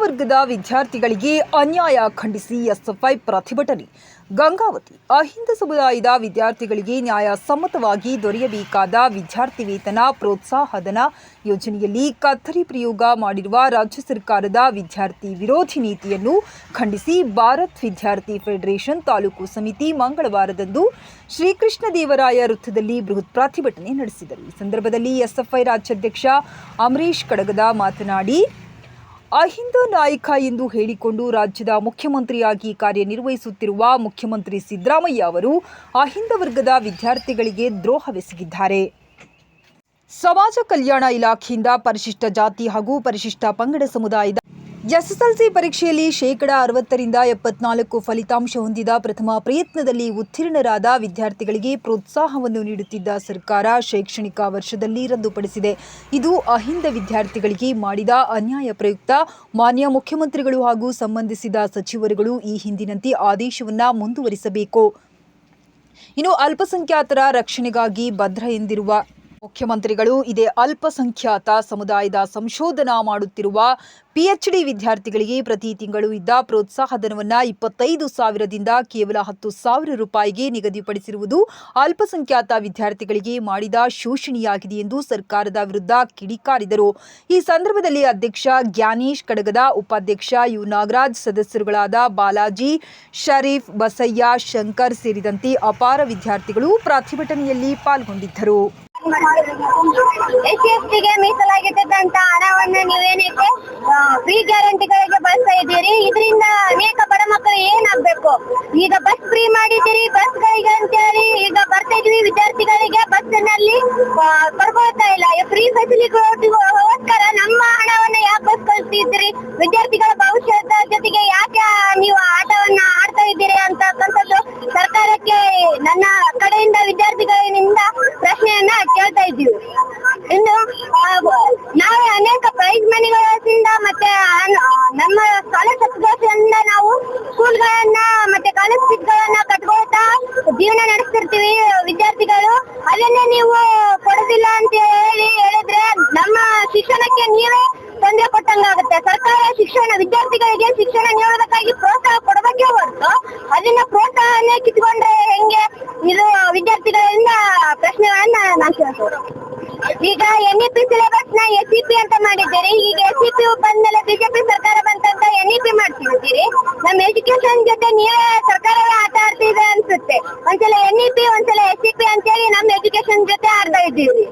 ವರ್ಗದ ವಿದ್ಯಾರ್ಥಿಗಳಿಗೆ ಅನ್ಯಾಯ ಖಂಡಿಸಿ ಎಸ್ಎಫ್ಐ ಪ್ರತಿಭಟನೆ. ಗಂಗಾವತಿ, ಅಹಿಂದ ಸಮುದಾಯದ ವಿದ್ಯಾರ್ಥಿಗಳಿಗೆ ನ್ಯಾಯ ಸಮ್ಮತವಾಗಿ ದೊರೆಯಬೇಕಾದ ವಿದ್ಯಾರ್ಥಿ ವೇತನ, ಪ್ರೋತ್ಸಾಹಧನ ಯೋಜನೆಯಲ್ಲಿ ಕತ್ತರಿ ಪ್ರಯೋಗ ಮಾಡಿರುವ ರಾಜ್ಯ ಸರ್ಕಾರದ ವಿದ್ಯಾರ್ಥಿ ವಿರೋಧಿ ನೀತಿಯನ್ನು ಖಂಡಿಸಿ ಭಾರತ್ ವಿದ್ಯಾರ್ಥಿ ಫೆಡರೇಷನ್ ತಾಲೂಕು ಸಮಿತಿ ಮಂಗಳವಾರದಂದು ಶ್ರೀಕೃಷ್ಣ ದೇವರಾಯ ವೃತ್ತದಲ್ಲಿ ಬೃಹತ್ ಪ್ರತಿಭಟನೆ ನಡೆಸಿದರು. ಈ ಸಂದರ್ಭದಲ್ಲಿ ಎಸ್ಎಫ್ಐ ರಾಜ್ಯಾಧ್ಯಕ್ಷ ಅಮರೀಶ್ ಕಡಗದ ಮಾತನಾಡಿ ಅಹಿಂದ ನಾಯಕ ಎಂದು ಹೇಳಿಕೊಂಡು ರಾಜ್ಯದ ಮುಖ್ಯಮಂತ್ರಿಯಾಗಿ ಕಾರ್ಯನಿರ್ವಹಿಸುತ್ತಿರುವ ಮುಖ್ಯಮಂತ್ರಿ ಸಿದ್ದರಾಮಯ್ಯ ಅವರು ಅಹಿಂದ ವರ್ಗದ ವಿದ್ಯಾರ್ಥಿಗಳಿಗೆ ದ್ರೋಹವೆಸಗಿದ್ದಾರೆ ಸಮಾಜ ಕಲ್ಯಾಣ ಇಲಾಖೆಯಿಂದ ಪರಿಶಿಷ್ಟ ಜಾತಿ ಹಾಗೂ ಪರಿಶಿಷ್ಟ ಪಂಗಡ ಸಮುದಾಯದ ಎಸ್ಎಸ್ಎಲ್ಸಿ ಪರೀಕ್ಷೆಯಲ್ಲಿ ಶೇಕಡ ಅರವತ್ತರಿಂದ ಎಪ್ಪತ್ನಾಲ್ಕು ಫಲಿತಾಂಶ ಹೊಂದಿದ ಪ್ರಥಮ ಪ್ರಯತ್ನದಲ್ಲಿ ಉತ್ತೀರ್ಣರಾದ ವಿದ್ಯಾರ್ಥಿಗಳಿಗೆ ಪ್ರೋತ್ಸಾಹವನ್ನು ನೀಡುತ್ತಿದ್ದ ಸರ್ಕಾರ ಶೈಕ್ಷಣಿಕ ವರ್ಷದಲ್ಲಿ ರದ್ದುಪಡಿಸಿದೆ. ಇದು ಅಹಿಂದ ವಿದ್ಯಾರ್ಥಿಗಳಿಗೆ ಮಾಡಿದ ಅನ್ಯಾಯ ಪ್ರಯುಕ್ತ. ಮಾನ್ಯ ಮುಖ್ಯಮಂತ್ರಿಗಳು ಹಾಗೂ ಸಂಬಂಧಿಸಿದ ಸಚಿವರುಗಳು ಈ ಹಿಂದಿನಂತೆ ಆದೇಶವನ್ನು ಮುಂದುವರಿಸಬೇಕು. ಇನ್ನು ಅಲ್ಪಸಂಖ್ಯಾತರ ರಕ್ಷಣೆಗಾಗಿ ಭದ್ರ ಎಂದಿರುವ ಮುಖ್ಯಮಂತ್ರಿಗಳು ಇದೇ ಅಲ್ಪಸಂಖ್ಯಾತ ಸಮುದಾಯದ ಸಂಶೋಧನಾ ಮಾಡುತ್ತಿರುವ ಪಿಎಚ್ಡಿ ವಿದ್ಯಾರ್ಥಿಗಳಿಗೆ ಪ್ರತಿ ತಿಂಗಳು ಇದ್ದ ಪ್ರೋತ್ಸಾಹಧನವನ್ನು ಇಪ್ಪತ್ತೈದು ಸಾವಿರದಿಂದ ಕೇವಲ ಹತ್ತು ಸಾವಿರ ರೂಪಾಯಿಗೆ ನಿಗದಿಪಡಿಸಿರುವುದು ಅಲ್ಪಸಂಖ್ಯಾತ ವಿದ್ಯಾರ್ಥಿಗಳಿಗೆ ಮಾಡಿದ ಶೋಷಣೆಯಾಗಿದೆ ಎಂದು ಸರ್ಕಾರದ ವಿರುದ್ಧ ಕಿಡಿಕಾರಿದರು. ಈ ಸಂದರ್ಭದಲ್ಲಿ ಅಧ್ಯಕ್ಷ ಜ್ಞಾನೇಶ್ ಕಡಗದ ಉಪಾಧ್ಯಕ್ಷ ಯು ನಾಗರಾಜ್ ಸದಸ್ಯರುಗಳಾದ ಬಾಲಾಜಿ, ಶರೀಫ್, ಬಸಯ್ಯ, ಶಂಕರ್ ಸೇರಿದಂತೆ ಅಪಾರ ವಿದ್ಯಾರ್ಥಿಗಳು ಪ್ರತಿಭಟನೆಯಲ್ಲಿ ಪಾಲ್ಗೊಂಡಿದ್ದರು. ಎಸ್ ಎಸ್ ಟಿಗೆ ಮೀಸಲಾಗಿದ್ದಂತ ಹಣವನ್ನ ನೀವೇನಕ್ಕೆ ಫ್ರೀ ಗ್ಯಾರಂಟಿಗಳಿಗೆ ಬಳಸ್ತಾ ಇದ್ದೀರಿ. ಇದರಿಂದ ಅನೇಕ ಬಡ ಮಕ್ಕಳು ಏನಾಗ್ಬೇಕು? ಈಗ ಬಸ್ ಫ್ರೀ ಮಾಡಿದ್ದೀರಿ ಅಂತ ಅಂತೇಳಿ ಈಗ ಬರ್ತಾ ಇದೀವಿ ವಿದ್ಯಾರ್ಥಿಗಳಿಗೆ. ಬಸ್ನಲ್ಲಿ ಬರ್ಕೊಳ್ತಾ ಇಲ್ಲ. ಫ್ರೀ ಫೆಸಿಲಿಟಿ ಫೆಸಿಲಿಟಿಗೋಸ್ಕರ ನಮ್ಮ ಹಣವನ್ನ ಯಾಕೆ ಬಸ್ ಕಳಿಸ್ತಿದ್ರಿ ವಿದ್ಯಾರ್ಥಿಗಳ ಭವಿಷ್ಯದ ಜೊತೆಗೆ ಯಾಕೆ ನೀವು ಆಟವನ್ನ ಆಡ್ತಾ ಇದ್ದೀರಿ ಅಂತಕ್ಕಂಥದ್ದು ಸರ್ಕಾರಕ್ಕೆ ನನ್ನ ಕಡೆಯಿಂದ, ವಿದ್ಯಾರ್ಥಿಗಳಿಂದ ಕೇಳ್ತಾ ಇದ್ದೀವಿ ಇನ್ನು ಆ, ನಾವೇ ಅನೇಕ ಪ್ರೈಸ್ ಮನಿಗಳಿಂದ ಮತ್ತೆ ಅನ್- ನಮ್ಮ ಸ್ಕಾಲರ್ಶಿಪ್ಗಳಿಂದ ನಾವು ಸ್ಕೂಲ್ಗಳನ್ನ ಮತ್ತೆ ಕಾಲೇಜ್ ಫೀಸ್ಗಳನ್ನ ಕಟ್ಕೊಳ್ತಾ ಜೀವನ ನಡೆಸ್ತಿರ್ತೀವಿ ವಿದ್ಯಾರ್ಥಿಗಳು ಅದನ್ನೇ ನೀವು ಕೊಡೋದಿಲ್ಲ ಅಂತ ಹೇಳಿ ಹೇಳಿದ್ರೆ ನಮ್ಮ ಶಿಕ್ಷಣಕ್ಕೆ ನೀವೇ ತೊಂದರೆ ಕೊಟ್ಟಂಗಾಗುತ್ತೆ ಸರ್ಕಾರ ಶಿಕ್ಷಣ ವಿದ್ಯಾರ್ಥಿಗಳಿಗೆ ಶಿಕ್ಷಣ ನೀಡೋದಕ್ಕಾಗಿ ಪ್ರೋತ್ಸಾಹ ಕೊಡಬೇಕೇ ಹೊರತು ಅದನ್ನ ಪ್ರೋತ್ಸಾಹನೇ ಕಿತ್ಕೊಂಡ್ರೆ ಹೆಂಗೆ ಇದು ವಿದ್ಯಾರ್ಥಿಗಳಿಂದ ಪ್ರಶ್ನೆಗಳನ್ನ ನಾನು ಕೇಳ್ತೇನೆ ಈಗ ಎನ್ ಇ ಪಿ ಸಿಲೆಬಸ್ನ ಎಸ್ ಇ ಪಿ ಅಂತ ಮಾಡಿದ್ದೀರಿ. ಈಗ ಎಸ್ ಇ ಪಿ ಬಂದ್ಮೇಲೆ ಬಿಜೆಪಿ ಸರ್ಕಾರ ಬಂತಂತ ಪಿ ಮಾಡ್ತಿದ್ದೀರಿ. ನಮ್ಮ ಎಜುಕೇಶನ್ ಜೊತೆ ನೀವೇ ಸರ್ಕಾರ ಆಟ ಆಡ್ತಿದೆ ಅನ್ಸುತ್ತೆ. ಒಂದ್ಸಲ ಎನ್ ಇ ಪಿ ಒಂದ್ಸಲ ಎಸ್ ಇ ಪಿ ಅಂತೇಳಿ ನಮ್ಮ ಎಜುಕೇಶನ್ ಜೊತೆ ಆಡ್ತಾ ಇದ್ದೀವಿ.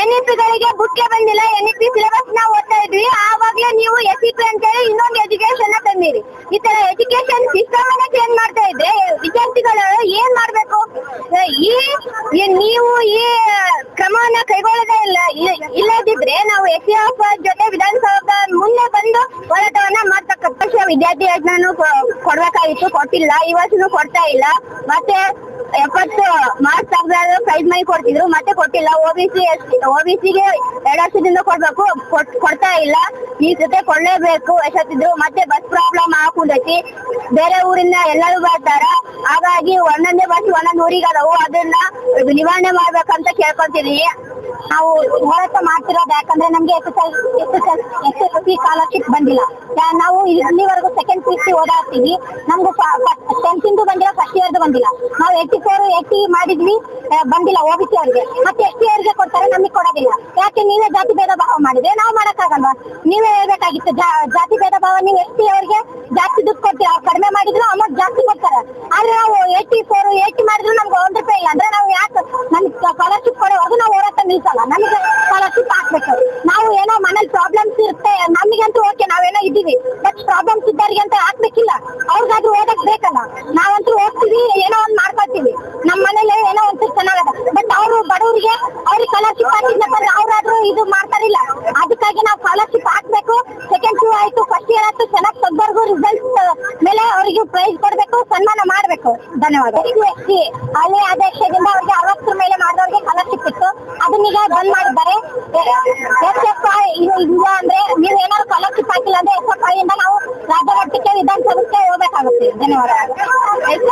ಎನ್ ಇ ಪಿಗಳಿಗೆ ಬುಕ್ಕೆ ಬಂದಿಲ್ಲ. ಎನ್ ಇ ಪಿ ಸಿಲೆಬಸ್ನ ಓದ್ತಾ ಇದ್ವಿ. ಆವಾಗ್ಲೇ ನೀವು ಎಸ್ ಇ ಪಿ ಅಂತೇಳಿ ಇನ್ನೊಂದು ಎಜುಕೇಶನ್ ತಂದಿರಿ. ಈ ತರ ಎಜುಕೇಶನ್ ಸಿಸ್ಟಮ್ ಅನ್ನ ಚೇಂಜ್ ಮಾಡ್ತಾ ಇದ್ರೆ ವಿದ್ಯಾರ್ಥಿಗಳು ಏನ್ ಮಾಡ್ಬೇಕು? ಈ ನೀವು ಈ ಕ್ರಮವನ್ನ ಕೈಗೊಳ್ಳದೇ ಇಲ್ಲ. ಇಲ್ಲದಿದ್ರೆ ನಾವು ಎಸ್ ಎಫ್ ಜೊತೆ ವಿಧಾನಸೌಧ ಮುಂದೆ ಬಂದು ಹೋರಾಟವನ್ನ ಮಾಡ್ತಕ್ಕ ಪಕ್ಷ ವಿದ್ಯಾರ್ಥಿ ಯೋಜನೆಯನ್ನು ಕೊಡ್ಬೇಕಾಗಿತ್ತು. ಕೊಟ್ಟಿಲ್ಲ. ಈ ವರ್ಷನೂ ಕೊಡ್ತಾ ಇಲ್ಲ. ಮತ್ತೆ ಎಪ್ಪತ್ತು ಮಾರ್ಕ್ಸ್ ತೆಗ್ದಾದ್ರು ಪ್ರೈಸ್ ಮನಿ ಕೊಡ್ತಿದ್ರು. ಮತ್ತೆ ಕೊಟ್ಟಿಲ್ಲ. ಓಬಿಸಿ ಓಬಿಸಿಗೆ ಎರಡು ವರ್ಷದಿಂದ ಕೊಡ್ಬೇಕು. ಕೊಡ್ತಾ ಇಲ್ಲ. ಈ ಜೊತೆ ಕೊಡ್ಲೇಬೇಕು. ಎಷ್ಟೊತ್ತಿದ್ರು. ಮತ್ತೆ ಬಸ್ ಪ್ರಾಬ್ಲಮ್ ಹಾಕುದೈತಿ ಬೇರೆ ಊರಿಂದ ಎಲ್ಲರೂ ಬರ್ತಾರ. ಹಾಗಾಗಿ ಒಂದೊಂದೇ ಬಸ್ ಒಂದೊಂದು ಊರಿಗೆ ಅದಾವು. ಅದನ್ನ ನಿವಾರಣೆ ಮಾಡ್ಬೇಕಂತ ಕೇಳ್ಕೊಂತೀನಿ ನಾವು ಹೋರಾಟ ಮಾಡ್ತಿರೋದು ಯಾಕಂದ್ರೆ ನಮ್ಗೆ S S S S S S C scholarship ಬಂದಿಲ್ಲ ನಾವು ಇಲ್ಲಿವರೆಗೂ ಸೆಕೆಂಡ್ ಪಿ ಸಿ ಓದಾಡ್ತೀವಿ ನಮ್ಗೆ ಟೆಂತ್ ಇಂದು ಬಂದಿಲ್ಲ ಫಸ್ಟ್ ಇಯರ್ದು ಬಂದಿಲ್ಲ. ನಾವು ಏಯ್ಟಿ ಫೋರ್ ಏಯ್ಟಿ ಮಾಡಿದ್ವಿ ಬಂದಿಲ್ಲ ಓ ಬಿ ಸಿ ಅವ್ರಿಗೆ. ಮತ್ತೆ ಎಸ್ ಟಿ ಅವ್ರಿಗೆ ಕೊಡ್ತಾರೆ, ನಮಗೆ ಕೊಡೋದಿಲ್ಲ. ಯಾಕೆ, ನೀವೇ ಜಾತಿ ಭೇದ ಭಾವ ಮಾಡಿದ್ರೆ ನಾವು ಮಾಡಕ್ಕಾಗಲ್ವಾ? ನೀವೇ ಹೇಳ್ಬೇಕಾಗಿತ್ತು ಜಾತಿ ಭೇದ ಭಾವ, ನೀವು ಎಸ್ ಟಿ ಅವ್ರಿಗೆ ಜಾಸ್ತಿ ದುಡ್ಡು ಕೊಡ್ತೀವಿ ಅವ್ರು ಕಡಿಮೆ ಮಾಡಿದ್ರು ಅಮೌಂಟ್ ಜಾಸ್ತಿ ಕೊಡ್ತಾರೆ. ಆದ್ರೆ ನಾವು ಏಟಿ ಫೋರ್ ಏಟಿ ಮಾಡಿದ್ರು ನಮ್ಗೆ ಒಂದ್ ರೂಪಾಯಿ ಇಲ್ಲ. ಅಂದ್ರೆ ನಾವು ಯಾಕೆ ನಮ್ಗೆ ಸ್ಕಾಲರ್ಶಿಪ್ ಕೊಡೋವರೆಗೂ ನಾವು ಹೋರಾಟ ನಿಲ್ಸಲ್ಲ ನಮಗೆ ಸ್ಕಾಲರ್ಶಿಪ್ ಹಾಕ್ಬೇಕು ನಾವು ಏನೋ ಮನೇಲಿ ಪ್ರಾಬ್ಲಮ್ಸ್ ಇರುತ್ತೆ, ನಮಗಂತೂ ಓಕೆ ನಾವೇನೋ ಇದ್ದೀವಿ. ಬಟ್ ಪ್ರಾಬ್ಲಮ್ಸ್ ಇದ್ದವ್ರಿಗೆ ಅಂತ ಹಾಕ್ಬೇಕಿಲ್ಲ ಅವ್ರಿಗಾದ್ರೂ ಓದಕ್ ಬೇಕಲ್ಲ? ನಾವಂತೂ ಓದ್ತೀವಿ, ಏನೋ ಒಂದ್ ಮಾಡ್ಕೊಳ್ತೀವಿ. ನಮ್ಮ ಮನೇಲಿ ಏನೋ ಒಂದ್ಸರಿ ಚೆನ್ನಾಗದ. ಬಟ್ ಅವರು ಬಡವರಿಗೆ ಅವ್ರಿಗೆ ಸ್ಕಾಲರ್ಶಿಪ್ ಹಾಕಿದ್ನಪ್ಪ ಅವ್ರಾದ್ರೂ ಇದು ಮಾಡ್ತಾರಿಲ್ಲ. ಅದಕ್ಕಾಗಿ ನಾವು ಸ್ಕಾಲರ್ಶಿಪ್ ಹಾಕ್ಬೇಕು. ಸೆಕೆಂಡ್ ಟೂ ಆಯ್ತು ಫಸ್ಟ್ ಇಯರ್ ಆಯ್ತು, ಚೆನ್ನಾಗಿ ತೆಗ್ದವ್ರಿಗೂ ರಿಸಲ್ಟ್ ಮೇಲೆ ಅವರಿಗೆ ಪ್ರೈಸ್ ಕೊಡ್ಬೇಕು, ಸನ್ಮಾನ ಮಾಡ್ಬೇಕು. ಧನ್ಯವಾದ. ಅಲ್ಲಿ ಅಧ್ಯಕ್ಷದಿಂದ ಅವ್ರಿಗೆ ಅದನ್ನೀಗ ಬಂದ್ ಮಾಡಿದ್ದಾರೆ. ಎಸ್ ಎಫ್ ಇಲ್ಲ ಅಂದ್ರೆ ನೀವು ಏನಾದ್ರು ಸ್ಕಾಲರ್ಶಿಪ್ ಹಾಕಿಲ್ಲ ಅಂದ್ರೆ ಎಸ್ ಎಫ್ ಇಂದ ನಾವು ರಾಜ್ಯ ಮಟ್ಟಕ್ಕೆ ವಿಧಾನಸಭೆಗೆ ಹೋಗ್ಬೇಕಾಗುತ್ತೆ. ಧನ್ಯವಾದ. ಎಸ್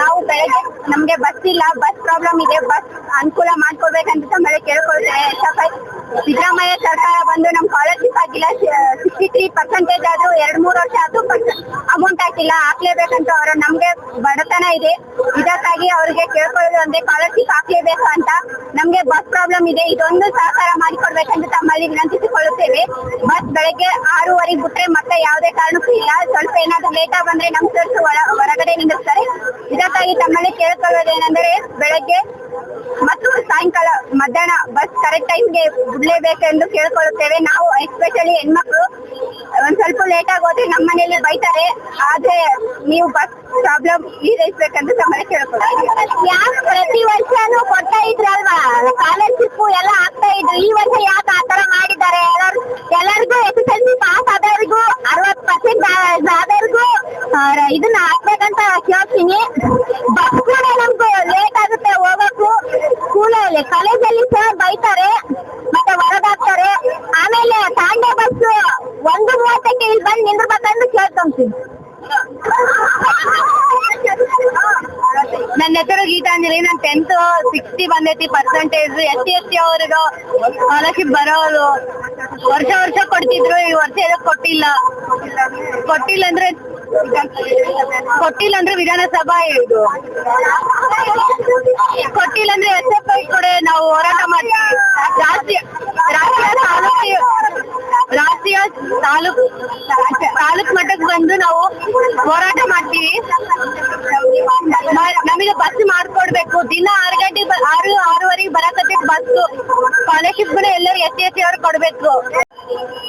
ನಾವು ಬೆಳಗ್ಗೆ ನಮ್ಗೆ ಬಸ್ ಇಲ್ಲ ಬಸ್ ಪ್ರಾಬ್ಲಮ್ ಇದೆ ಬಸ್ ಅನುಕೂಲ ಮಾಡ್ಕೊಡ್ಬೇಕಂತ ಮೇಲೆ ಕೇಳ್ಕೊಳ್ತೇವೆ ಎಸ್ ಐ ಸಿದ್ದರಾಮಯ್ಯ ಸರ್ಕಾರ ಬಂದು ನಮ್ ಸ್ಕಾಲರ್ಶಿಪ್ ಆಗಿಲ್ಲ ಸಿಕ್ಸ್ಟಿ ತ್ರೀ ಪರ್ಸೆಂಟೇಜ್ ಆದ್ರೂ ಎರಡ್ ಮೂರ್ ವರ್ಷ ಆದ್ರೂ ಅಮೌಂಟ್ ಹಾಕಿಲ್ಲ, ಹಾಕ್ಲೇಬೇಕಂತ ಅವರು ನಮ್ಗೆ ಬಡತನ ಇದೆ. ಇದಕ್ಕಾಗಿ ಅವ್ರಿಗೆ ಕೇಳ್ಕೊಳ್ಳೋದು ಅಂದ್ರೆ ಸ್ಕಾಲರ್ಶಿಪ್ ಹಾಕ್ಲೇಬೇಕು ಅಂತ ನಮ್ಗೆ ಬಸ್ ಪ್ರಾಬ್ಲಮ್ ಇದೆ. ಇದೊಂದು ಸಹಕಾರ ಮಾಡಿಕೊಡ್ಬೇಕಂತ ತಮ್ಮಲ್ಲಿ ವಿನಂತಿಸಿಕೊಳ್ಳುತ್ತೇವೆ. ಬಸ್ ಬೆಳಗ್ಗೆ ಆರೂವರೆಗೆ ಬಿಟ್ರೆ ಮತ್ತೆ ಯಾವುದೇ ಕಾರಣಕ್ಕೂ ಇಲ್ಲ. ಸ್ವಲ್ಪ ಏನಾದ್ರೂ ಲೇಟ್ ಆಗಿ ಬಂದ್ರೆ ನಮ್ ಸರ್ಸ್ ಹೊರಗಡೆ ನಿಲ್ಲಿಸ್ತಾರೆ ಇದಕ್ಕಾಗಿ ತಮ್ಮಲ್ಲಿ ಕೇಳ್ಕೊಳ್ಳೋದೇನೆಂದರೆ ಬೆಳಗ್ಗೆ ಮತ್ತು ಸಾಯಂಕಾಲ ಮಧ್ಯಾಹ್ನ ಬಸ್ ಕರೆಕ್ಟ್ ಟೈಮ್ಗೆ ಬಿಡ್ಲೇಬೇಕೆಂದು ಕೇಳ್ಕೊಳ್ಳುತ್ತೇವೆ. ನಾವು ಎಸ್ಪೆಷಲಿ ಹೆಣ್ಮಕ್ಳು, ಒಂದ್ ಸ್ವಲ್ಪ ಲೇಟ್ ಆಗಿ ಹೋದ್ರೆ ನಮ್ಮ ಮನೇಲಿ ಬೈತಾರೆ. ಆದ್ರೆ ನೀವು ಬಸ್ ಪ್ರಾಬ್ಲಮ್ ಈಡೇರಿಸಬೇಕಂತ ಕೇಳ್ಕೊಳ್ಳುತ್ತೇವೆ ಯಾರು ಪ್ರತಿ ವರ್ಷನೂ ಕೊಡ್ತಾ ಇದ್ರಲ್ವಾ ಸ್ಕಾಲರ್ಶಿಪ್ ಎಲ್ಲ ಆಗ್ತಾ ಇದ್ರು. ಈ ವರ್ಷ ಯಾಕೆ ಆತರ ಮಾಡಿದ್ದಾರೆ? ಎಲ್ಲರೂ, ಎಲ್ಲರಿಗೂ S S L C pass ಆದವ್ರಿಗೂ ಅರವತ್ ಪರ್ಸೆಂಟ್ ಆದವ್ರಿಗೂ ಇದನ್ನ ಹಾಕ್ಬೇಕಂತ ಕೇಳ್ತೀನಿ ಬಸ್ ಕೂಡ ನಮ್ಗೆ ಲೇಟ್ ಆಗುತ್ತೆ ಹೋಗಕ್ಕೂ ಸ್ಕೂಲಲ್ಲಿ ಕಾಲೇಜಲ್ಲಿ ಸರ್ ಬೈತಾರೆ ಮತ್ತೆ ಹೊರಗಾಕ್ತಾರೆ ಆಮೇಲೆ ತಾಂಡೆ ಬಸ್ ಒಂದು ಮೂವತ್ತಕ್ಕೆ ಇಲ್ಲಿ ಬಂದು ನಿಂದ್ರಬೇಕಂತ ಕೇಳ್ಕೊಂತೀನಿ ನನ್ನ ಹೆಸರು ಗೀತಾಂಜಲಿ ನಾನು ಟೆಂತ್ ಸಿಕ್ಸ್ಟಿ ಬಂದೈತಿ percentage S C S T ಅವ್ರಿಗೆ ಸ್ಕಾಲರ್ಶಿಪ್ ಬರೋದು. ವರ್ಷ ವರ್ಷ ಕೊಡ್ತಿದ್ರು ಈ ವರ್ಷ ಏನೋ ಕೊಟ್ಟಿಲ್ಲ. ಕೊಟ್ಟಿಲ್ಲ ಅಂದ್ರೆ ಕೊಟ್ಟಿಲ್ಲ ಅಂದ್ರೆ ವಿಧಾನಸಭಾ ಇದು. ಕೊಟ್ಟಿಲ್ಲ ಅಂದ್ರೆ ಎಸ್ ಎಫ್ ಐ ಕೂಡ ನಾವು ಹೋರಾಟ ಮಾಡ್ತೀವಿ. ರಾಷ್ಟ್ರೀಯ ರಾಷ್ಟ್ರೀಯ ರಾಷ್ಟ್ರೀಯ ತಾಲೂಕು, ತಾಲೂಕ್ ಮಟ್ಟಕ್ಕೆ ಬಂದು ನಾವು ಹೋರಾಟ ಮಾಡ್ತೀವಿ. ನಮಗೆ ಬಸ್ ಮಾಡ್ಕೊಡ್ಬೇಕು. ದಿನ ಆರು ಗಂಟೆ ಆರು, ಆರೂವರೆಗೆ ಬರಕತ್ತೆ ಬಸ್ ಸ್ಕಾಲರ್ಶಿಪ್ ಎಲ್ಲರೂ ಎಸ್ ಎಸ್ ಸಿ ಅವ್ರು ಕೊಡ್ಬೇಕು.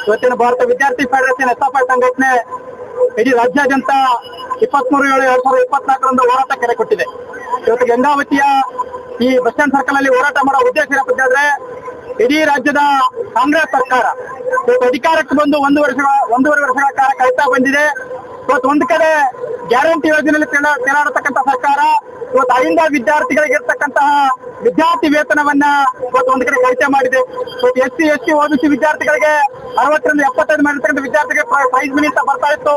ಇವತ್ತಿನ ಭಾರತ ವಿದ್ಯಾರ್ಥಿ ಫೆಡರೇಷನ್ ಎಸ್ ಎಫ್ ಐ ಸಂಘಟನೆ ಇಡೀ ರಾಜ್ಯಾದ್ಯಂತ ಇಪ್ಪತ್ಮೂರು ಏಳು ಎರಡ್ ಸಾವಿರದ ಇಪ್ಪತ್ನಾಲ್ಕರಂದು ಹೋರಾಟ ಕರೆ ಕೊಟ್ಟಿದೆ. ಇವತ್ತು ಗಂಗಾವತಿಯ ಈ ಬಸ್ ಸ್ಟ್ಯಾಂಡ್ ಸರ್ಕಲ್ ಅಲ್ಲಿ ಹೋರಾಟ ಮಾಡೋ ಉದ್ದೇಶ ಏನಪ್ಪಾದ್ರೆ ಇಡೀ ರಾಜ್ಯದ ಕಾಂಗ್ರೆಸ್ ಸರ್ಕಾರ ಇವತ್ತು ಅಧಿಕಾರಕ್ಕೆ ಬಂದು ಒಂದು ವರ್ಷ ಒಂದೂವರೆ ವರ್ಷಗಳ ಕಾಲ ಕಳೀತಾ ಬಂದಿದೆ. ಇವತ್ತು ಒಂದ್ ಕಡೆ ಗ್ಯಾರಂಟಿ ಯೋಜನೆಯಲ್ಲಿ ತೆರಳಾಡತಕ್ಕಂಥ ಸರ್ಕಾರ ಇವತ್ತು ಅಹಿಂದ ವಿದ್ಯಾರ್ಥಿಗಳಿಗೆ ಇರ್ತಕ್ಕಂತಹ ವಿದ್ಯಾರ್ಥಿ ವೇತನವನ್ನ ಇವತ್ತು ಒಂದು ಕಡೆ ಕಡಿತ ಮಾಡಿದೆ. ಇವತ್ತು S C, S T OBC ವಿದ್ಯಾರ್ಥಿಗಳಿಗೆ ಅರವತ್ತರಿಂದ ಎಪ್ಪತ್ತೈದು ಮಾಡಿರ್ತಕ್ಕಂಥ ವಿದ್ಯಾರ್ಥಿಗಳಿಗೆ ಪ್ರೈಸ್ ಮನಿ ಅಂತ ಬರ್ತಾ ಇತ್ತು.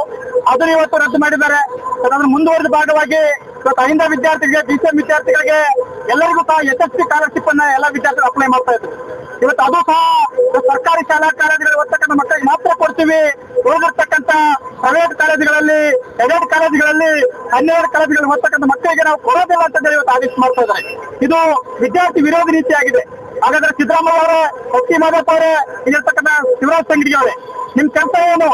ಅದನ್ನು ಇವತ್ತು ರದ್ದು ಮಾಡಿದ್ದಾರೆ. ಅದರ ಮುಂದುವರೆದ ಭಾಗವಾಗಿ ಇವತ್ತು ಅಹಿಂದ ವಿದ್ಯಾರ್ಥಿಗಳಿಗೆ, ಬಿ ಸಿ ಎಂ ವಿದ್ಯಾರ್ಥಿಗಳಿಗೆ ಎಲ್ಲರಿಗೂ ಸಹ ಯಶಸ್ವಿ ಸ್ಕಾಲರ್ಶಿಪ್ ಅನ್ನ ಎಲ್ಲ ವಿದ್ಯಾರ್ಥಿಗಳು ಅಪ್ಲೈ ಮಾಡ್ತಾ ಇದ್ರು ಇವತ್ತು ಅದು ಸಹ ಸರ್ಕಾರಿ ಶಾಲಾ ಕಾಲೇಜುಗಳಲ್ಲಿ ಓದ್ತಕ್ಕಂಥ ಮಕ್ಕಳಿಗೆ ಮಾತ್ರ ಕೊಡ್ತೀವಿ. ಹೋಗಿರ್ತಕ್ಕಂಥ ಪ್ರೈವೇಟ್ ಕಾಲೇಜುಗಳಲ್ಲಿ ಎಡೆಡ್ ಕಾಲೇಜುಗಳಲ್ಲಿ, ಹನ್ನೆರಡು ಕಾಲೇಜುಗಳಲ್ಲಿ ಓದ್ತಕ್ಕಂಥ ಮಕ್ಕಳಿಗೆ ನಾವು ಕೊಡೋದಿಲ್ಲ ಅಂತ ಇವತ್ತು ಆದೇಶ ಮಾಡ್ತಾ ಇದ್ದಾರೆ. ಇದು ವಿದ್ಯಾರ್ಥಿ ವಿರೋಧಿ ನೀತಿಯಾಗಿದೆ. ಹಾಗಾದ್ರೆ ಸಿದ್ದರಾಮಯ್ಯ ಅವರೇ, ಎಸ್ ಟಿ ಅವರೇ, ಇಲ್ಲಿರ್ತಕ್ಕಂಥ ಶಿವರಾಜ್ ಸಂಗಡಿ ಅವರೇ, ನಿಮ್ ಕೆಲಸ ಏನು?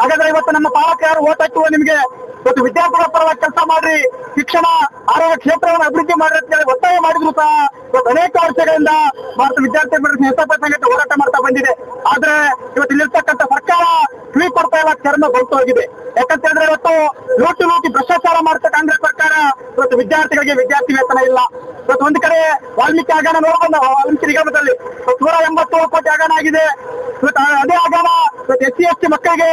ಹಾಗಾದ್ರೆ ಇವತ್ತು ನಮ್ಮ ಪಾಲಕ ಯಾರು ಓಟ್ ಹಾಕುವ ನಿಮ್ಗೆ? ಇವತ್ತು ವಿದ್ಯಾರ್ಥಿಗಳ ಪರವಾಗಿ ಕೆಲಸ ಮಾಡ್ರಿ. ಶಿಕ್ಷಣ, ಆರೋಗ್ಯ ಕ್ಷೇತ್ರವನ್ನು ಅಭಿವೃದ್ಧಿ ಮಾಡ್ರಿ ಅಂತ ಒತ್ತಾಯ ಮಾಡಿದ್ರು ಸಹ. ಇವತ್ತು ಅನೇಕ ವರ್ಷಗಳಿಂದ ಭಾರತ ವಿದ್ಯಾರ್ಥಿ ಎಫ್ ಐ ಸಂಘಟನೆ ಹೋರಾಟ ಮಾಡ್ತಾ ಬಂದಿದೆ. ಆದ್ರೆ ಇವತ್ತು ಇಲ್ಲಿರ್ತಕ್ಕಂಥ ಸರ್ಕಾರ ಕಿವಿ ಕೊಡ್ತಾ ಇಲ್ಲ, ಚರ್ಮ ಗೊತ್ತು ಹೋಗಿದೆ ಯಾಕಂತ ಹೇಳಿದ್ರೆ ಇವತ್ತು ಲೂಟಿ ಲೂಟಿ ಭ್ರಷ್ಟಾಚಾರ ಮಾಡ್ತಾ ಕಾಂಗ್ರೆಸ್ ಸರ್ಕಾರ ಇವತ್ತು ವಿದ್ಯಾರ್ಥಿಗಳಿಗೆ ವಿದ್ಯಾರ್ಥಿ ವೇತನ ಇಲ್ಲ. ಇವತ್ತು ಒಂದ್ ಕಡೆ ವಾಲ್ಮೀಕಿ ಆಗಾನ ನೋಡಬಹುದು ವಾಲ್ಮೀಕಿ ನಿಗಮದಲ್ಲಿ ನೂರ ಎಂಬತ್ತೇಳು ಕೋಟಿ ಆಗಣ ಆಗಿದೆ. ಇವತ್ತು ಅದೇ ಆಗಣ ಇವತ್ತು ಎಸ್ ಸಿ, ಎಸ್ ಟಿ ಮಕ್ಕಳಿಗೆ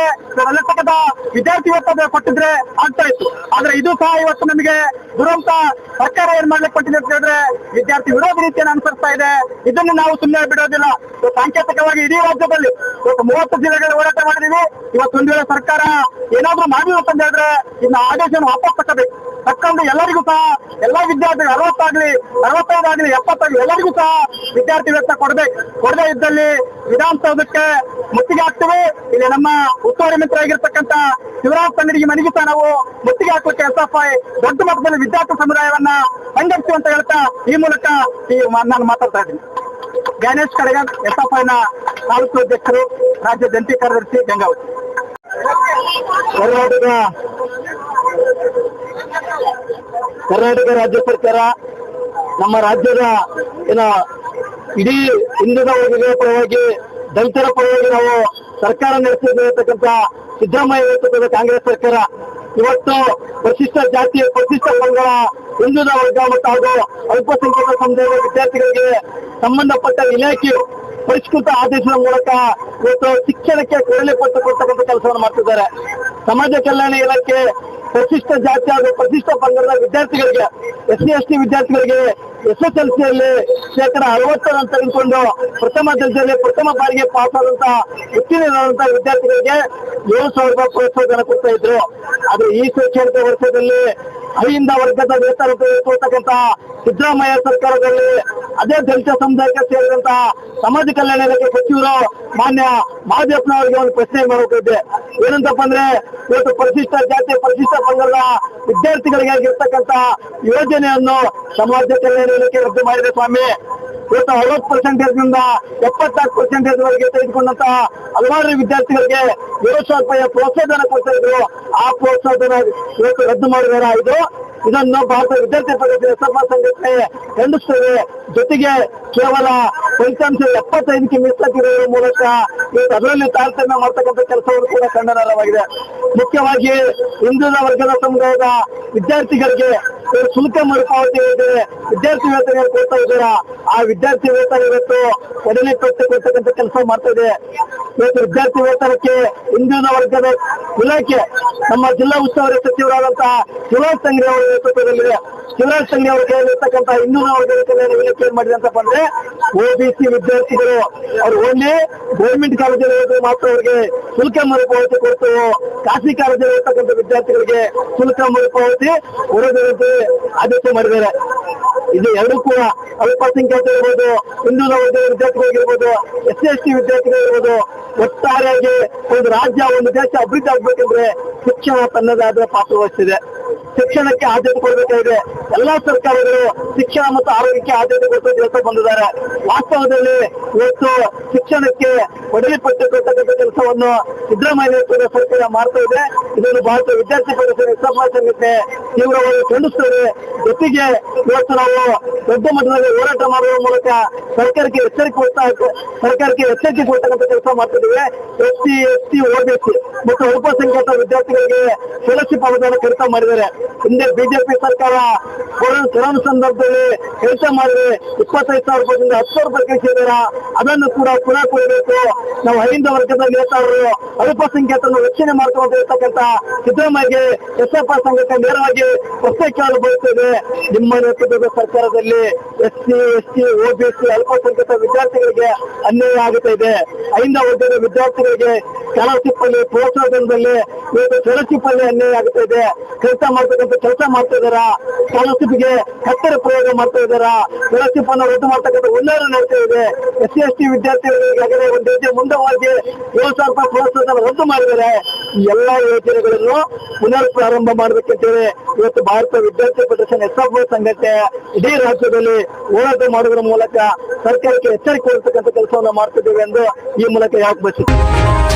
ಅಲ್ಲಿರ್ತಕ್ಕಂಥ ವಿದ್ಯಾರ್ಥಿ ವೇತನ ಕೊಟ್ಟಿದ್ರೆ ಆಗ್ತಾ ಇತ್ತು. ಆದ್ರೆ ಇದು ಸಹ ಇವತ್ತು ನಮಗೆ ದುರಂತ ಸರ್ಕಾರ ಏನ್ ಮಾಡ್ಲಿಕ್ಕೆ ಕೊಟ್ಟಿದೆ ಅಂತ ಹೇಳಿದ್ರೆ ವಿದ್ಯಾರ್ಥಿ ವಿರೋಧ ರೀತಿಯನ್ನು ಅನುಸರಿಸ್ತಾ ಇದೆ. ಇದನ್ನು ನಾವು ಸುಮ್ಮನೆ ಬಿಡೋದಿಲ್ಲ. ಸಾಂಕೇತಿಕವಾಗಿ ಇಡೀ ರಾಜ್ಯದಲ್ಲಿ ಇವತ್ತು ಮೂವತ್ತು ಜಿಲ್ಲೆಗಳಲ್ಲಿ ಹೋರಾಟ ಮಾಡಿದೀವಿ. ಇವತ್ತು ಒಂದು ವೇಳೆ ಸರ್ಕಾರ ಏನಾದ್ರೂ ಮಾಡಿರುತ್ತಂದ್ರೆ ಅಂತ ಹೇಳಿದ್ರೆ ಇನ್ನು ಆದೇಶವನ್ನು ವಾಪಸ್ ತಕ್ಕಬೇಕು ತಕ್ಕೊಂಡು ಎಲ್ಲರಿಗೂ ಸಹ ಎಲ್ಲಾ ವಿದ್ಯಾರ್ಥಿಗಳು ಅರವತ್ತಾಗ್ಲಿ, ಅರವತ್ತೈದಾಗ್ಲಿ, ಎಪ್ಪತ್ತಾಗ್ಲಿ ಎಲ್ಲರಿಗೂ ಸಹ ವಿದ್ಯಾರ್ಥಿ ವೇತನ ಕೊಡ್ಬೇಕು ಕೊಡದೇ ಇದ್ದಲ್ಲಿ ವಿಧಾನಸೌಧಕ್ಕೆ ಮುತ್ತಿಗೆ ಹಾಕ್ತೀವಿ. ಇಲ್ಲಿ ನಮ್ಮ ಉಸ್ತುವಾರಿ ಮಿತ್ರ ಆಗಿರ್ತಕ್ಕಂಥ ಶಿವರಾಮ್ ತಂಗಡಿಗೆ ಮನೆಗೆ ಸಹ ನಾವು ಮುತ್ತಿಗೆ ಹಾಕ್ಲಿಕ್ಕೆ ಎಸ್ ಎಫ್ ಐ ದೊಡ್ಡ ಮಟ್ಟದಲ್ಲಿ ವಿದ್ಯಾರ್ಥಿ ಸಮುದಾಯವನ್ನ ಸಂಘಟಿಸಿ ಅಂತ ಹೇಳ್ತಾ ಈ ಮೂಲಕ ಈ ನಾನು ಮಾತಾಡ್ತಾ ಇದ್ದೀನಿ. ಜ್ಞಾನೇಶ್ ಕಡೆಗ ಎಸ್ ಎಫ್ ಐನ ತಾಲೂಕು ಅಧ್ಯಕ್ಷರು ರಾಜ್ಯ ಜಂಟಿ ಕಾರ್ಯದರ್ಶಿ ಗಂಗಾವತಿ. ಕರ್ನಾಟಕ. ಕರ್ನಾಟಕ ರಾಜ್ಯ ಸರ್ಕಾರ ನಮ್ಮ ರಾಜ್ಯದ ಏನ ಇಡೀ ಹಿಂದಿನ ವರ್ಗಗಳ ಪರವಾಗಿ ದಲಿತರ ಪರವಾಗಿ ನಾವು ಸರ್ಕಾರ ನಡೆಸಿರ್ತಕ್ಕಂಥ ಸಿದ್ದರಾಮಯ್ಯ ನೇತೃತ್ವದ ಕಾಂಗ್ರೆಸ್ ಸರ್ಕಾರ. ಇವತ್ತು ಪರಿಶಿಷ್ಟ ಜಾತಿ ಪರಿಶಿಷ್ಟ ಪಂಗಡ ಹಿಂದುಳಿದ ವರ್ಗ ಮತ್ತು ಹಾಗೂ ಅಲ್ಪಸಂಖ್ಯಾತ ಸಮುದಾಯದ ವಿದ್ಯಾರ್ಥಿಗಳಿಗೆ ಸಂಬಂಧಪಟ್ಟ ಇಲಾಖೆಯು ಪರಿಷ್ಕೃತ ಆದೇಶದ ಮೂಲಕ ಇವತ್ತು ಶಿಕ್ಷಣಕ್ಕೆ ಕೊಡಲೆ ಪಟ್ಟು ಕೊಡ್ತಕ್ಕಂಥ ಕೆಲಸವನ್ನು ಮಾಡ್ತಿದ್ದಾರೆ. ಸಮಾಜ ಕಲ್ಯಾಣ ಇಲಾಖೆ ಪ್ರತಿಷ್ಠ ಜಾತಿ ಹಾಗೂ ಪ್ರತಿಷ್ಠ ಪಂಗಡದ ವಿದ್ಯಾರ್ಥಿಗಳಿಗೆ ಎಸ್ ಸಿ ಎಸ್ ಟಿ ವಿದ್ಯಾರ್ಥಿಗಳಿಗೆ ಎಸ್ ಎಸ್ ಎಲ್ ಸಿಯಲ್ಲಿ ಶೇಕಡ ಅರವತ್ತರನ್ನು ತೆಗೆದುಕೊಂಡು ಪ್ರಥಮ ದರ್ಜೆಯಲ್ಲಿ ಪ್ರಥಮ ಬಾರಿಗೆ ಪಾಸ್ ಆದಂತಹ ಉತ್ತೀರ್ಣರಾದಂತಹ ವಿದ್ಯಾರ್ಥಿಗಳಿಗೆ ಏಳು ಸಾವಿರ ರೂಪಾಯಿ ಪ್ರೋತ್ಸಾಹನ ಕೊಡ್ತಾ ಇದ್ರು. ಆದ್ರೆ ಈ ಶೈಕ್ಷಣಿಕ ವರ್ಷದಲ್ಲಿ ಅಹಿಂದ ವರ್ಗದ ವೇತನ ತೋರ್ತಕ್ಕಂತ ಸಿದ್ದರಾಮಯ್ಯ ಸರ್ಕಾರದಲ್ಲಿ ಅದೇ ದಲಿತ ಸಮುದಾಯಕ್ಕೆ ಸೇರಿದಂತಹ ಸಮಾಜ ಕಲ್ಯಾಣ ಇಲಾಖೆ ಸಚಿವರು ಮಾನ್ಯ ಮಹಾದೇವನವರಿಗೆ ಒಂದು ಪ್ರಶ್ನೆ ಮಾಡಬೇಕಿದೆ ಏನಂತಪ್ಪ ಅಂದ್ರೆ ಇವತ್ತು ಪರಿಶಿಷ್ಟ ಜಾತಿ, ಪರಿಶಿಷ್ಟ ವಿದ್ಯಾರ್ಥಿಗಳಿಗೆ ಆಗಿರ್ತಕ್ಕಂತ ಯೋಜನೆಯನ್ನು ಸಮಾಜ ಕಲ್ಯಾಣ ಇಲಾಖೆ ರದ್ದು ಮಾಡಿದೆ ಸ್ವಾಮಿ. ಇವತ್ತು ಅರವತ್ತು ಪರ್ಸೆಂಟೇಜ್ನಿಂದ ಎಪ್ಪತ್ನಾಲ್ಕು ಪರ್ಸೆಂಟೇಜ್ ವರೆಗೆ ತೆಗೆದುಕೊಂಡಂತಹ ಹಲವಾರು ವಿದ್ಯಾರ್ಥಿಗಳಿಗೆ ಏಳು ಸಾವಿರ ರೂಪಾಯಿ ಪ್ರೋತ್ಸಾಹಧನ ಕೊಡ್ತಾ ಇದ್ರು. ಆ ಪ್ರೋತ್ಸಾಹಧನ ಇವತ್ತು ರದ್ದು ಮಾಡಿದಾರ ಇದು ಇದನ್ನು ಭಾರತ ವಿದ್ಯಾರ್ಥಿ ಪ್ರಗತಿ ಎಸ್ಎಫ್ ಸಂಘಟನೆ ಖಂಡಿಸ್ತೇವೆ ಜೊತೆಗೆ ಕೇವಲ ಫಲಿತಾಂಶ ಎಪ್ಪತ್ತೈದಕ್ಕೆ ಮೀಸಲಾತಿರುವ ಮೂಲಕ ಅದರಲ್ಲಿ ತಾರತಮ್ಯ ಮಾಡ್ತಕ್ಕಂಥ ಕೆಲಸವನ್ನು ಕೂಡ ಖಂಡನೀಯವಾಗಿದೆ ಮುಖ್ಯವಾಗಿ ಹಿಂದುಳಿದ ವರ್ಗದ ಸಮುದಾಯದ ವಿದ್ಯಾರ್ಥಿಗಳಿಗೆ ಶುಲ್ಕ ಮರುಪಾವತಿ ಇದೆ. ವಿದ್ಯಾರ್ಥಿ ವೇತನ ಕೊಡ್ತಾ ಇದ್ದಾರ? ಆ ವಿದ್ಯಾರ್ಥಿ ವೇತನ ಇವತ್ತು ಕಡಿಮೆ ಪಟ್ಟು ಕೊಡ್ತಕ್ಕಂಥ ಕೆಲಸ ಮಾಡ್ತಾ ಇದೆ. ಇವತ್ತು ವಿದ್ಯಾರ್ಥಿ ವೇತನಕ್ಕೆ ಹಿಂದುಳಿದ ವರ್ಗದ ಇಲಾಖೆ ನಮ್ಮ ಜಿಲ್ಲಾ ಉಸ್ತುವಾರಿ ಸಚಿವರಾದಂತಹ ಶಿವರಾಜ್ ಸಂಘಿ ಅವರ ನೇತೃತ್ವದಲ್ಲಿದೆ. ಶಿವರಾಜ್ ಸಂಘಿ ಅವರ ಕೈಯಲ್ಲಿರ್ತಕ್ಕಂತಹ ನಾವು ಕಲ್ಯಾಣ ಇಲಾಖೆ ಏನ್ ಮಾಡಿದೆ ಅಂದ್ರೆ ಓಬಿಸಿ ವಿದ್ಯಾರ್ಥಿಗಳು, ಅವ್ರು ಓನ್ಲಿ ಗೌರ್ಮೆಂಟ್ ಕಾಲೇಜಲ್ಲಿ ಓದಿದ್ರೆ ಮಾತ್ರ ಅವರಿಗೆ ಶುಲ್ಕ ಮರುಪಾವತಿ ಕೊಡ್ತೇವೆ ಖಾಸಗಿ ಕಾಲೇಜಲ್ಲಿ ಇರ್ತಕ್ಕಂಥ ವಿದ್ಯಾರ್ಥಿಗಳಿಗೆ ಶುಲ್ಕ ಮರುಪಾವತಿ ಕೊಡೋದಂತೆ ಆದೇಶ ಮಾಡಿದ್ದಾರೆ. ಇದು ಎರಡೂ ಕೂಡ ಅಲ್ಪಸಂಖ್ಯಾತ ಇರ್ಬೋದು ಹಿಂದೂ ವರ್ಗದ ವಿದ್ಯಾರ್ಥಿಗಳಿಗಿರ್ಬೋದು ಎಸ್ ಎಸ್ ಟಿ ವಿದ್ಯಾರ್ಥಿಗಳಿರ್ಬೋದು ಒಟ್ಟಾರೆಯಾಗಿ ಒಂದು ರಾಜ್ಯ, ಒಂದು ದೇಶ ಅಭಿವೃದ್ಧಿ ಆಗ್ಬೇಕಂದ್ರೆ ಶಿಕ್ಷಣ ತನ್ನದಾದ ಪಾತ್ರ ವಹಿಸಿದೆ ಶಿಕ್ಷಣಕ್ಕೆ ಆದ್ಯತೆ ಕೊಡಬೇಕಾಗಿದೆ. ಎಲ್ಲಾ ಸರ್ಕಾರಗಳು ಶಿಕ್ಷಣ ಮತ್ತು ಆರೋಗ್ಯಕ್ಕೆ ಆದ್ಯತೆ ಕೊಡ್ತಾ ಕೆಲಸ ಬಂದಿದ್ದಾರೆ. ವಾಸ್ತವದಲ್ಲಿ ಇವತ್ತು ಶಿಕ್ಷಣಕ್ಕೆ ಒಡಲಿ ಪಟ್ಟು ಕೆಲಸವನ್ನು ಸಿದ್ದರಾಮಯ್ಯ ಸರ್ಕಾರ ಮಾಡ್ತಾ ಇದೆ. ಇದನ್ನು ಭಾರತ ವಿದ್ಯಾರ್ಥಿ ಪರಿಷತ್ ಸಭಾ ಸಂಘಟನೆ ತೀವ್ರವಾಗಿ ಖಂಡಿಸ್ತೇವೆ ಜೊತೆಗೆ ಇವತ್ತು ನಾವು ದೊಡ್ಡ ಮಟ್ಟದಲ್ಲಿ ಹೋರಾಟ ಮಾಡುವ ಮೂಲಕ ಸರ್ಕಾರಕ್ಕೆ ಎಚ್ಚರಿಕೆ ಕೊಡ್ತಾ ಸರ್ಕಾರಕ್ಕೆ ಎಚ್ಚರಿಕೆ ಕೊಡ್ತಕ್ಕಂಥ ಕೆಲಸ ಮಾಡ್ತಿದ್ದೇವೆ. S C, S T OBC ಮತ್ತು ಅಲ್ಪಸಂಖ್ಯಾತ ವಿದ್ಯಾರ್ಥಿಗಳಿಗೆ ಫೆಲೋಶಿಪ್ ಅನುದಾನ ಕಡಿತ ಮಾಡಿದ್ದಾರೆ. ಹಿಂದೆ ಬಿಜೆಪಿ ಸರ್ಕಾರ ಕೊರೋನಾ ಸಂದರ್ಭದಲ್ಲಿ ಕೆಲಸ ಮಾಡಿದ್ರೆ ಇಪ್ಪತ್ತೈದು ಸಾವಿರ ರೂಪಾಯಿಂದ ಹತ್ತು ಸಾವಿರ ರೂಪಾಯಿ ಕಳಿಸಿದಾರ ಅದನ್ನು ಕೂಡ ಪುನಃ ಕೊಡಬೇಕು. ನಾವು ಹೈಂದ ವರ್ಗದ ನೇತಾರರು ಅಲ್ಪಸಂಖ್ಯಾತರನ್ನು ರಕ್ಷಣೆ ಮಾಡ್ಕೊಂಡು ಇರ್ತಕ್ಕಂಥ ಸಿದ್ದರಾಮಯ್ಯಗೆ ಎಸ್ ಎಫ್ ಸಂಘಕ್ಕೆ ನೇರವಾಗಿ ಪ್ರತ್ಯೇಕ ಬಯಸ್ತೇವೆ ನಿಮ್ಮ ನೇತೃತ್ವದ ಸರ್ಕಾರದಲ್ಲಿ S C, S T OBC ಅಲ್ಪಸಂಖ್ಯಾತ ವಿದ್ಯಾರ್ಥಿಗಳಿಗೆ ಅನ್ಯಾಯ ಆಗುತ್ತಾ ಇದೆ. ಐಂದ ವರ್ಗದ ವಿದ್ಯಾರ್ಥಿಗಳಿಗೆ ಸ್ಕಾಲರ್ಶಿಪ್ ಅಲ್ಲಿ ಪ್ರೋತ್ಸಾಹದಲ್ಲಿ ಇವತ್ತು ಸ್ಕಾಲರ್ಶಿಪ್ ಅಲ್ಲಿ ಅನ್ಯಾಯ ಆಗುತ್ತಾ ಇದೆ. ಕೆಲಸ ಮಾಡ್ತಕ್ಕಂಥ ಕೆಲಸ ಮಾಡ್ತಾ ಇದಾರ ಸ್ಕಾಲರ್ಶಿಪ್ಗೆ ಕಟ್ಟಡ ಪ್ರಯೋಗ ಮಾಡ್ತಾ ಇದಾರ ಸ್ಕಾಲರ್ಶಿಪ್ ಅನ್ನು ರದ್ದು ಮಾಡ್ತಕ್ಕಂಥ ಉಲ್ಲಾರ ನಡೀತಾ ಇದೆ. ಎಸ್ ಸಿ ಎಸ್ ಟಿ ವಿದ್ಯಾರ್ಥಿಗಳಿಗೆ ಒಂದು ಮುಂದೆ ಏಳು ಸಾವಿರ ರೂಪಾಯಿ ಪ್ರೋತ್ಸಾಹ ರದ್ದು ಮಾಡಿದ್ದಾರೆ. ಎಲ್ಲಾ ಯೋಜನೆಗಳನ್ನು ಪುನರ್ ಪ್ರಾರಂಭ ಮಾಡಬೇಕಂತೇಳಿ ಇವತ್ತು ಭಾರತ ವಿದ್ಯಾರ್ಥಿ ಫೆಡರೇಷನ್ ಎಸ್ ಎಫ್ ಸಂಘಟನೆ ಇಡೀ ರಾಜ್ಯದಲ್ಲಿ ಹೋರಾಟ ಮಾಡುವುದರ ಮೂಲಕ ಸರ್ಕಾರಕ್ಕೆ ಎಚ್ಚರಿಕೆ ಕೊಡ್ತಕ್ಕಂಥ ಕೆಲಸವನ್ನು ಮಾಡ್ತಿದ್ದೇವೆ ಎಂದು ಈ ಮೂಲಕ ಯಾಕೆ ಬಯಸುತ್ತೇವೆ